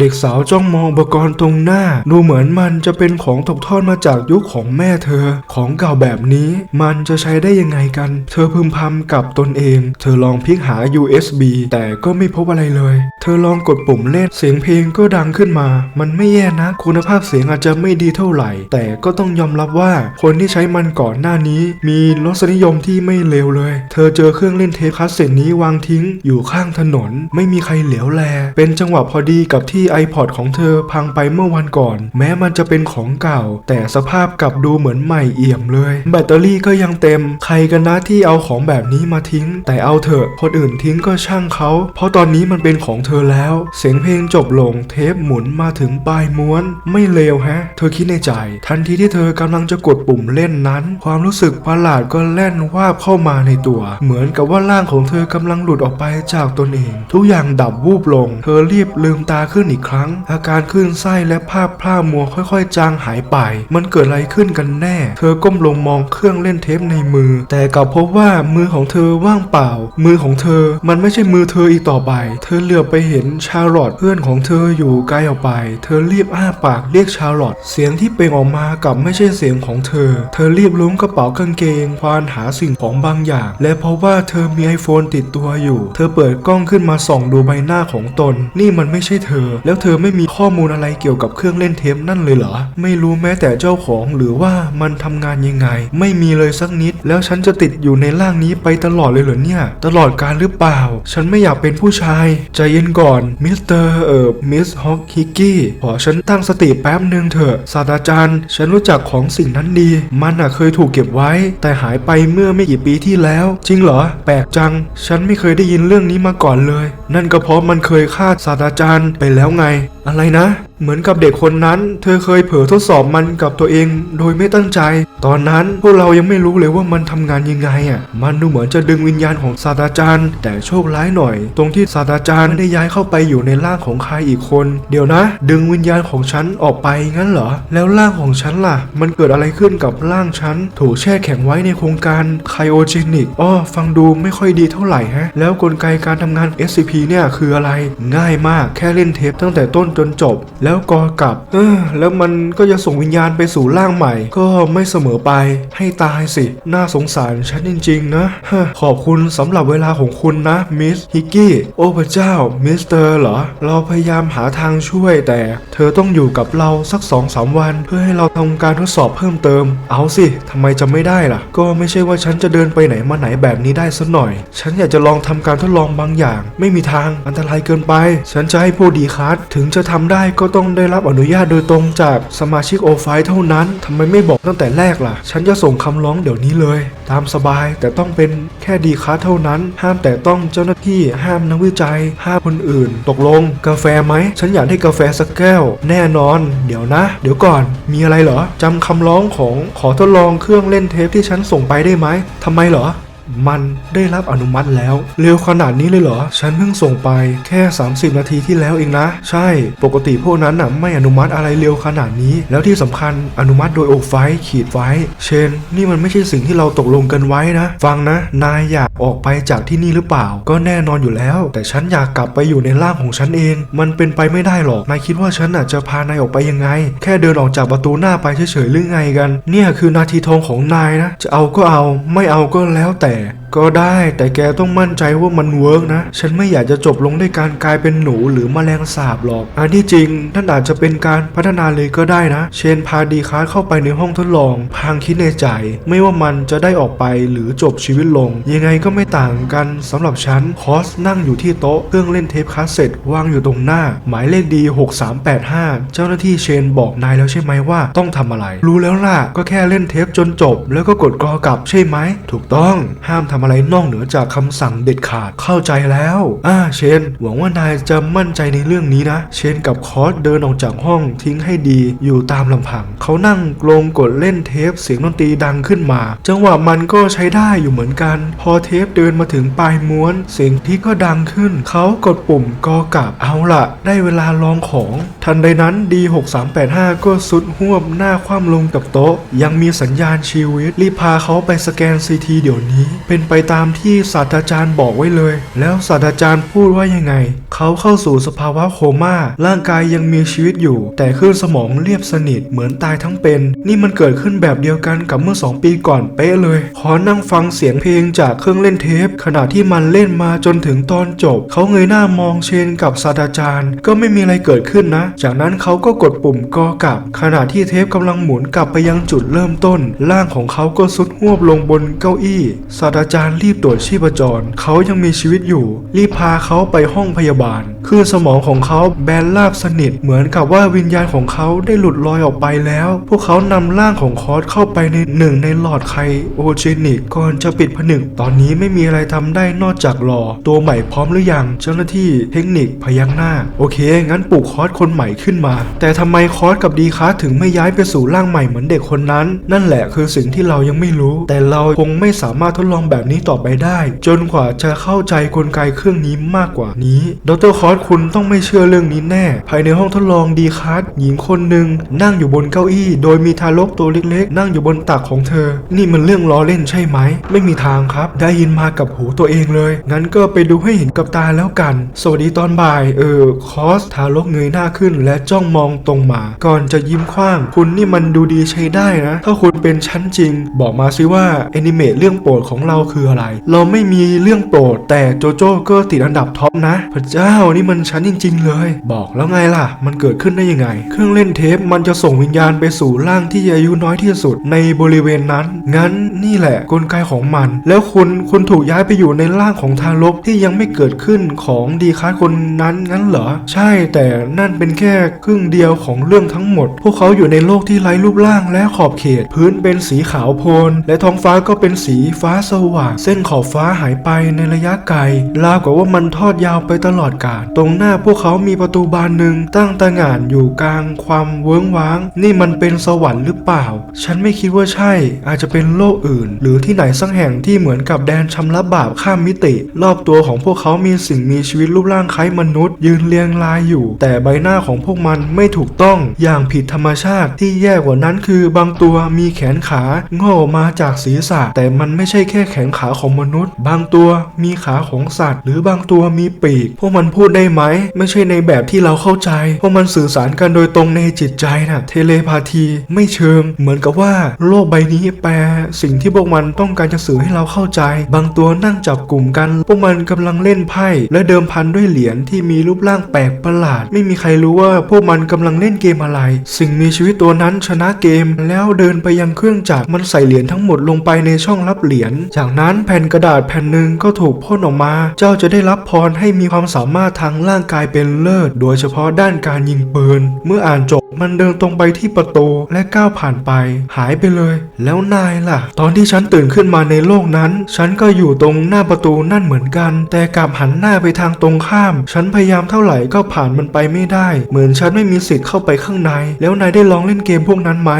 เด็กสาวจ้องมองอุปกรณ์ตรงหน้า ดูเหมือนมันจะเป็นของตกทอดมาจากยุคของแม่เธอ ของเก่าแบบนี้ มันจะใช้ได้ยังไงกัน เธอพึมพำกับตนเอง เธอลองพลิกหา USB แต่ก็ไม่พบอะไรเลย เธอลองกดปุ่มเล่นเสียงเพลงก็ดังขึ้นมา มันไม่แย่นะ คุณภาพเสียงอาจจะไม่ดีเท่าไหร่ แต่ก็ต้องยอมรับว่าคนที่ใช้มันก่อนหน้านี้ มีรสนิยมที่ไม่เลวเลย เธอเจอเครื่องเล่นเทปคาสเซ็ตนี้วางทิ้ง อยู่ข้างถนน ไม่มีใครเหลียวแล เป็นจังหวะพอดีกับที่ iPod ของเธอพังไปเมื่อวันก่อน แม้มันจะเป็นของเก่า แต่สภาพกลับดูเหมือนใหม่เอี่ยมเลย แบตเตอรี่ก็ยังเต็ม ใครกันนะที่เอาของแบบนี้มาทิ้ง แต่เอาเถอะคนอื่นทิ้งก็ช่างเขา เพราะตอนนี้มันเป็นของเธอแล้ว เสียงเพลงจบลงเทปหมุนมาถึงปลายม้วน ไม่เลวแฮะ เธอคิดในใจ ทันทีที่เธอกำลังจะกดปุ่มเล่นนั้น ความรู้สึกประหลาดก็แล่นวาบเข้ามาในตัว เหมือนกับว่าร่างของเธอกำลังหลุดออกไปจากตนเอง ทุกอย่างดับวูบลง เธอรีบลืมตาขึ้นอีกครั้ง อาการคลื่นไส้และภาพพร่ามัวค่อยๆ จางหายไป มันเกิดอะไรขึ้นกันแน่ เธอก้มลงมองเครื่องเล่นเทปในมือ แต่กลับพบว่ามือของเธอว่างเปล่า มือของเธอมันไม่ใช่มือเธออีกต่อไป เธอเหลือบไปเห็นชาร์ลอตเพื่อนของเธออยู่ไกลออกไป เธอรีบอ้าปากเรียกชาร์ลอตเสียงที่เปล่งออกมากับไม่ใช่เสียงของเธอ เธอรีบล้วงกระเป๋ากางเกงควานหาสิ่งของบางอย่าง และพบว่าเธอมีไอโฟนติดตัวอยู่ เธอเปิดกล้องขึ้นมาส่องดูใบหน้าของตน นี่มันไม่ใช่เธอแล้วเธอไม่มีข้อมูลอะไรเกี่ยวกับเครื่องเล่นเทปนั่นเลยเหรอ ไม่รู้แม้แต่เจ้าของหรือว่ามันทำงานยังไง ไม่มีเลยสักนิด แล้วฉันจะติดอยู่ในร่างนี้ไปตลอดเลยเหรอเนี่ย ตลอดการหรือเปล่า ฉันไม่อยากเป็นผู้ชายใจเย็นก่อนมิสเตอร์เอ่อมิสฮอกฮิกกี้ขอฉันตั้งสติแป๊บหนึ่งเถอะศาสตราจารย์ ฉันรู้จักของสิ่งนั้นดี มันอะเคยถูกเก็บไว้ แต่หายไปเมื่อไม่กี่ปีที่แล้ว จริงเหรอ แปลกจัง ฉันไม่เคยได้ยินเรื่องนี้มาก่อนเลย นั่นก็เพราะมันเคยฆ่าศาสตราจารย์ไปแล้วไงอะไรนะ เหมือนกับเด็กคนนั้น เธอเคยเผลอทดสอบมันกับตัวเองโดยไม่ตั้งใจ ตอนนั้นพวกเรายังไม่รู้เลยว่ามันทำงานยังไงอะ มันดูเหมือนจะดึงวิญญาณของศาสตราจารย์ แต่โชคร้ายหน่อย ตรงที่ศาสตราจารย์ได้ย้ายเข้าไปอยู่ในร่างของใครอีกคน เดี๋ยวนะ ดึงวิญญาณของฉันออกไปงั้นเหรอ แล้วร่างของฉันล่ะ มันเกิดอะไรขึ้นกับร่างฉัน ถูกแช่แข็งไว้ในโครงการไคโอเจนิกอ้อฟังดูไม่ค่อยดีเท่าไหร่ฮะ แล้วกลไกการทำงาน SCP เนี่ยคืออะไร ง่ายมาก แค่เล่นเทปตั้งแต่ต้นจนจบ แล้วกอกลับเออแล้วมันก็จะส่งวิญญาณไปสู่ร่างใหม่ ก็ไม่เสมอไปให้ตายสิ น่าสงสารฉันจริง ๆ นะขอบคุณสำหรับเวลาของคุณนะมิสฮิกกี้โอ้พระเจ้ามิสเตอร์เหรอ เราพยายามหาทางช่วย แต่เธอต้องอยู่กับเราสักสองสามวัน เพื่อให้เราทำการทดสอบเพิ่มเติม เอาสิทำไมจะไม่ได้ล่ะ ก็ไม่ใช่ว่าฉันจะเดินไปไหนมาไหนแบบนี้ได้สักหน่อย ฉันอยากจะลองทำการทดลองบางอย่าง ไม่มีทางอันตรายเกินไป ฉันจะให้ผู้ดีคัสถึงจะะทำได้ก็ต้องได้รับอนุญาตโดยตรงจากสมาชิกโอไฟเท่านั้นทำไมไม่บอกตั้งแต่แรกล่ะ ฉันจะส่งคำร้องเดี๋ยวนี้เลย ตามสบายแต่ต้องเป็นแค่ดีคัสเท่านั้น ห้ามแต่ต้องเจ้าหน้าที่ห้ามนักวิจัย ห้ามคนอื่น ตกลง กาแฟไหม ฉันอยากได้กาแฟสักแก้ว แน่นอน เดี๋ยวนะ เดี๋ยวก่อน มีอะไรเหรอจำคำร้องของขอทดลองเครื่องเล่นเทปที่ฉันส่งไปได้ไหมทำไมเหรอ มันได้รับอนุมัติแล้ว เร็วขนาดนี้เลยเหรอ ฉันเพิ่งส่งไปแค่ 30 นาทีที่แล้วเองนะ ใช่ ปกติพวกนั้นน่ะไม่อนุมัติอะไรเร็วขนาดนี้ แล้วที่สำคัญอนุมัติโดยโอไฟขีดไฟเชน นี่มันไม่ใช่สิ่งที่เราตกลงกันไว้นะ ฟังนะ นายอยากออกไปจากที่นี่หรือเปล่า ก็แน่นอนอยู่แล้ว แต่ฉันอยากกลับไปอยู่ในร่างของฉันเอง มันเป็นไปไม่ได้หรอก นายคิดว่าฉันน่ะจะพานายออกไปยังไง แค่เดินออกจากประตูหน้าไปเฉยๆหรือไงกัน เนี่ยคือนาทีทองของนายนะ จะเอาก็เอา ไม่เอาก็แล้วแต่ é. ก็ได้แต่แกต้องมั่นใจว่ามันเวิร์กนะ ฉันไม่อยากจะจบลงด้วยการกลายเป็นหนูหรือมแมลงสาบหรอก อันที่จริงนั่นอาจจะเป็นการพัฒนาเลยก็ได้นะ เชนพาดีคาร์เข้าไปในห้องทดลอง พางคิดในใจ ไม่ว่ามันจะได้ออกไปหรือจบชีวิตลง ยังไงก็ไม่ต่างกันสำหรับฉัน คอสนั่งอยู่ที่โต๊ะเครื่องเล่นเทปคาสเซ็ตวางอยู่ตรงหน้า หมายเลขดี6385 เจ้าหน้าที่เชนบอกนายแล้วใช่ไหมว่าต้องทำอะไร รู้แล้วล่ะก็แค่เล่นเทปจนจบ แล้วก็กดกรอกลับใช่ไหมถูกต้องห้ามทำอะไรนอกเหนือจากคำสั่งเด็ดขาดเข้าใจแล้วอ่าเชน หวังว่านายจะมั่นใจในเรื่องนี้นะ เชนกับคอสเดินออกจากห้องทิ้งให้ดีอยู่ตามลำพัง เขานั่งลงกดเล่นเทปเสียงดนตรีดังขึ้นมา จังหวะมันก็ใช้ได้อยู่เหมือนกัน พอเทปเดินมาถึงปลายม้วน เสียงที่ก็ดังขึ้น เขากดปุ่มกอกับเอาละได้เวลาลองของ ทันใดนั้นดี6385 ก็สุดหวบหน้าคว่ำลงกับโต๊ะ ยังมีสัญญาณชีวิตรีบพาเขาไปสแกนซีทีเดี๋ยวนี้ เป็นไปไปตามที่ศาสตราจารย์บอกไว้เลย แล้วศาสตราจารย์พูดว่ายังไง เขาเข้าสู่สภาวะโคม่า ร่างกายยังมีชีวิตอยู่ แต่คลื่นสมองเรียบสนิทเหมือนตายทั้งเป็น นี่มันเกิดขึ้นแบบเดียวกันกับเมื่อ 2 ปีก่อนเป๊ะเลย ขอนั่งฟังเสียงเพลงจากเครื่องเล่นเทป ขณะที่มันเล่นมาจนถึงตอนจบ เขาเงยหน้ามองเชนกับศาสตราจารย์ ก็ไม่มีอะไรเกิดขึ้นนะ จากนั้นเขาก็กดปุ่มกอกลับ ขณะที่เทปกำลังหมุนกลับไปยังจุดเริ่มต้น ร่างของเขาก็สุดหวบลงบนเก้าอี้ศาสตราจารย์รีบตรวจชีพจร เขายังมีชีวิตอยู่ รีบพาเขาไปห้องพยาบาล คลื่นสมองของเขาแบนราบสนิท เหมือนกับว่าวิญญาณของเขาได้หลุดลอยออกไปแล้ว พวกเขานำร่างของคอสเข้าไปในหนึ่งในหลอดไคโอเจนิกก่อนจะปิดผนึก ตอนนี้ไม่มีอะไรทำได้นอกจากรอ ตัวใหม่พร้อมหรือยัง เจ้าหน้าที่เทคนิคพยักหน้า โอเค งั้นปลุกคอสคนใหม่ขึ้นมา แต่ทำไมคอสกับดีคาสถึงไม่ย้ายไปสู่ร่างใหม่เหมือนเด็กคนนั้น นั่นแหละคือสิ่งที่เรายังไม่รู้ แต่เราคงไม่สามารถทดลองแบบนี้ต่อไปได้ จนกว่าจะเข้าใจกลไกเครื่องนี้มากกว่านี้ ดรคอสคุณต้องไม่เชื่อเรื่องนี้แน่ ภายในห้องทดลองดีคาสหญิงคนหนึ่งนั่งอยู่บนเก้าอี้ โดยมีทารกตัวเล็กๆ นั่งอยู่บนตักของเธอ นี่มันเรื่องล้อเล่นใช่ไหม ไม่มีทางครับ ได้ยินมากับหูตัวเองเลย งั้นก็ไปดูให้เห็นกับตาแล้วกัน สวัสดีตอนบ่าย เออ คอสทารกเงยหน้าขึ้น และจ้องมองตรงมา ก่อนจะยิ้มขว้าง คุณนี่มันดูดีใช้ได้นะ ถ้าคุณเป็นชั้นจริง บอกมาสิว่าแอนิเมตเรื่องโปรดของเราคืออะไร เราไม่มีเรื่องโปรด แต่โจโจ้ก็ติดอันดับท็อปนะ พระเจ้านี่มันชั้นจริง ๆ เลย บอกแล้วไงล่ะ มันเกิดขึ้นได้ยังไง เครื่องเล่นเทปมันจะส่งวิญญาณไปสู่ร่างที่อายุน้อยที่สุดในบริเวณนั้น งั้นนี่แหละกลไกของมัน แล้วคุณคุณถูกย้ายไปอยู่ในร่างของทารกที่ยังไม่เกิดขึ้นของดีคาสคนนั้นงั้นเหรอ ใช่แต่นั่นเป็นแค่ครึ่งเดียวของเรื่องทั้งหมด พวกเขาอยู่ในโลกที่ไร้รูปร่างและขอบเขต พื้นเป็นสีขาวโพลนและท้องฟ้าก็เป็นสีฟ้าสว่างเส้นขอบฟ้าหายไปในระยะไกลราวกับว่ามันทอดยาวไปตลอดกาลตรงหน้าพวกเขามีประตูบานหนึ่งตั้งตางานอยู่กลางความเวิ้งว้าง นี่มันเป็นสวรรค์หรือเปล่า ฉันไม่คิดว่าใช่ อาจจะเป็นโลกอื่น หรือที่ไหนสักแห่งที่เหมือนกับแดนชำระบาปข้ามมิติ รอบตัวของพวกเขามีสิ่งมีชีวิตรูปร่างคล้ายมนุษย์ ยืนเรียงรายอยู่ แต่ใบหน้าของพวกมันไม่ถูกต้องอย่างผิดธรรมชาติที่แย่กว่านั้นคือบางตัวมีแขนขางอออกมาจากศีรษะ แต่มันไม่ใช่แค่แขนขาของมนุษย์ บางตัวมีขาของสัตว์ หรือบางตัวมีปีก พวกมันพูดได้ไหม ไม่ใช่ในแบบที่เราเข้าใจ พวกมันสื่อสารกันโดยตรงในจิตใจนะเทเลพาธีไม่เชิง เหมือนกับว่าโลกใบนี้แปลสิ่งที่พวกมันต้องการจะสื่อให้เราเข้าใจ บางตัวนั่งจับกลุ่มกัน พวกมันกำลังเล่นไพ่และเดิมพันด้วยเหรียญที่มีรูปร่างแปลกประหลาด ไม่มีใครรู้ว่าพวกมันกำลังเล่นเกมอะไร สิ่งมีชีวิตตัวนั้นชนะเกม แล้วเดินไปยังเครื่องจักรมันใส่เหรียญทั้งหมดลงไปในช่องรับเหรียญจากนั้นแผ่นกระดาษแผ่นหนึ่งก็ถูกพ่นออกมา เจ้าจะได้รับพรให้มีความสามารถทางร่างกายเป็นเลิศ โดยเฉพาะด้านการยิงปืน เมื่ออ่านจบมันเดินตรงไปที่ประตูและก้าวผ่านไป หายไปเลย แล้วนายล่ะ ตอนที่ฉันตื่นขึ้นมาในโลกนั้น ฉันก็อยู่ตรงหน้าประตูนั่นเหมือนกัน แต่กลับหันหน้าไปทางตรงข้าม ฉันพยายามเท่าไหร่ก็ผ่านมันไปไม่ได้ เหมือนฉันไม่มีสิทธิ์เข้าไปข้างใน แล้วนายได้ลองเล่นเกมพวกนั้นไหม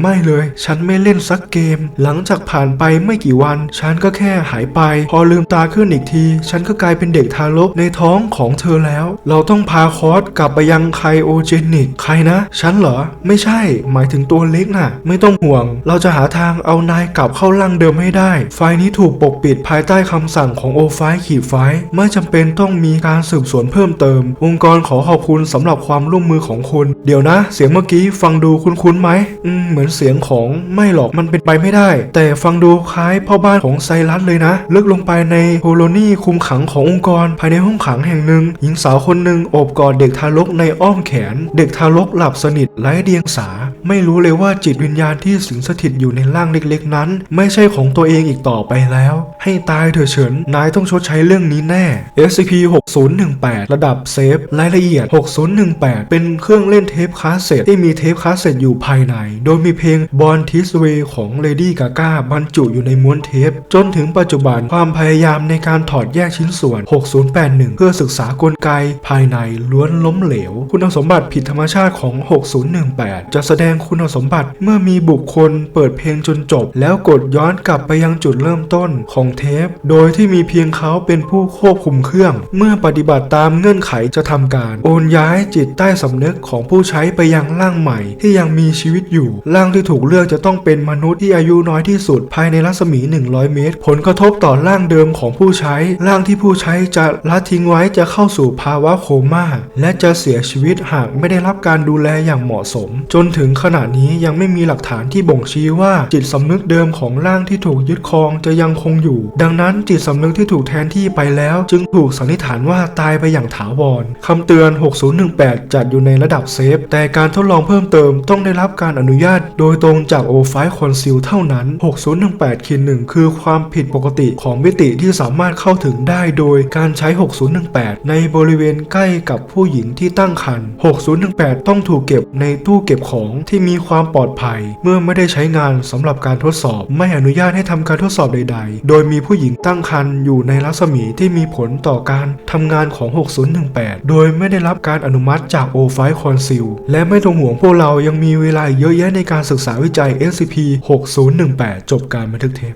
ไม่เลย ฉันไม่เล่นสักเกม หลังจากผ่านไปไม่กี่วัน ฉันก็แค่หายไป พอลืมตาขึ้นอีกที ฉันก็กลายเป็นเด็กทารกในท้องของเธอแล้ว เราต้องพาคอสกลับไปยังไคโอเจนิก ใครนะ ฉันเหรอ ไม่ใช่ หมายถึงตัวเล็กน่ะ ไม่ต้องห่วง เราจะหาทางเอานายกลับเข้าร่างเดิมให้ได้ ไฟนี้ถูกปกปิดภายใต้คำสั่งของโอไฟขีดไฟ ไม่จำเป็นต้องมีการสืบสวนเพิ่มเติม องค์กรขอขอบคุณสำหรับความร่วมมือของคุณ เดี๋ยวนะ เสียงเมื่อกี้ฟังดูคุ้นๆไหมอืมเหมือนเสียงของไม่หรอกมันเป็นไปไม่ได้ แต่ฟังดูคล้ายพ่อบ้านของไซรัสเลยนะ ลึกลงไปในโฮโลนี่คุมขังขององค์กร ภายในห้องขังแห่งหนึ่ง หญิงสาวคนหนึ่งโอบกอดเด็กทารกในอ้อมแขน เด็กทารกหลับสนิทไร้เดียงสา ไม่รู้เลยว่าจิตวิญญาณที่สิงสถิตอยู่ในร่างเล็กๆ นั้น ไม่ใช่ของตัวเองอีกต่อไปแล้ว ให้ตายเถอะเฉินนายต้องชดใช้เรื่องนี้แน่ SCP 6018 ระดับเซฟรายละเอียด 6018 เป็นเครื่องเล่นเทปคาสเซ็ตที่มีเทปคาสเซ็ตอยู่ภายใน โดยมีเพลง Born This Way ของ Lady Gaga บรรจุอยู่ในม้วนเทป จนถึงปัจจุบันความพยายามในการถอดแยกชิ้นส่วน 6081 เพื่อศึกษากลไกภายในล้วนล้มเหลว คุณสมบัติผิดธรรมชาติของ 6018 จะแสดงคุณสมบัติเมื่อมีบุคคลเปิดเพลงจนจบ แล้วกดย้อนกลับไปยังจุดเริ่มต้นของเทป โดยที่มีเพียงเขาเป็นผู้ควบคุมเครื่อง เมื่อปฏิบัติตามเงื่อนไขจะทำการ โอนย้ายจิตใต้สำนึกของผู้ใช้ไปยังร่างใหม่ที่ยังมีชีวิตอยู่ร่างางที่ถูกเลือกจะต้องเป็นมนุษย์ที่อายุน้อยที่สุด ภายในรัศมี 100 เมตร ผลกระทบต่อร่างเดิมของผู้ใช้ ร่างที่ผู้ใช้จะละทิ้งไว้จะเข้าสู่ภาวะโคม่า และจะเสียชีวิตหากไม่ได้รับการดูแลอย่างเหมาะสม จนถึงขณะนี้ยังไม่มีหลักฐานที่บ่งชี้ว่าจิตสำนึกเดิมของร่างที่ถูกยึดครองจะยังคงอยู่ ดังนั้นจิตสำนึกที่ถูกแทนที่ไปแล้ว จึงถูกสันนิษฐานว่าตายไปอย่างถาวรคำเตือน 6018 จัดอยู่ในระดับเซฟ แต่การทดลองเพิ่มเติมต้องได้รับการอนุญาตโดยตรงจาก O5 Conceal เท่านั้น 6018คิน1คือความผิดปกติของมิติที่สามารถเข้าถึงได้โดยการใช้ 6018 ในบริเวณใกล้กับผู้หญิงที่ตั้งครรภ์6018 ต้องถูกเก็บในตู้เก็บของที่มีความปลอดภัย เมื่อไม่ได้ใช้งานสำหรับการทดสอบ ไม่อนุญาตให้ทำการทดสอบใด ๆ โดยมีผู้หญิงตั้งครรภ์อยู่ในรัศมีที่มีผลต่อการทำงานของ 6018 โดยไม่ได้รับการอนุมัติจาก O5 Conceal และไม่ต้องห่วงพวกเรายังมีเวลาเยอะแยะในการศึกษาวิจัย SCP 6018 จบการบันทึกเทป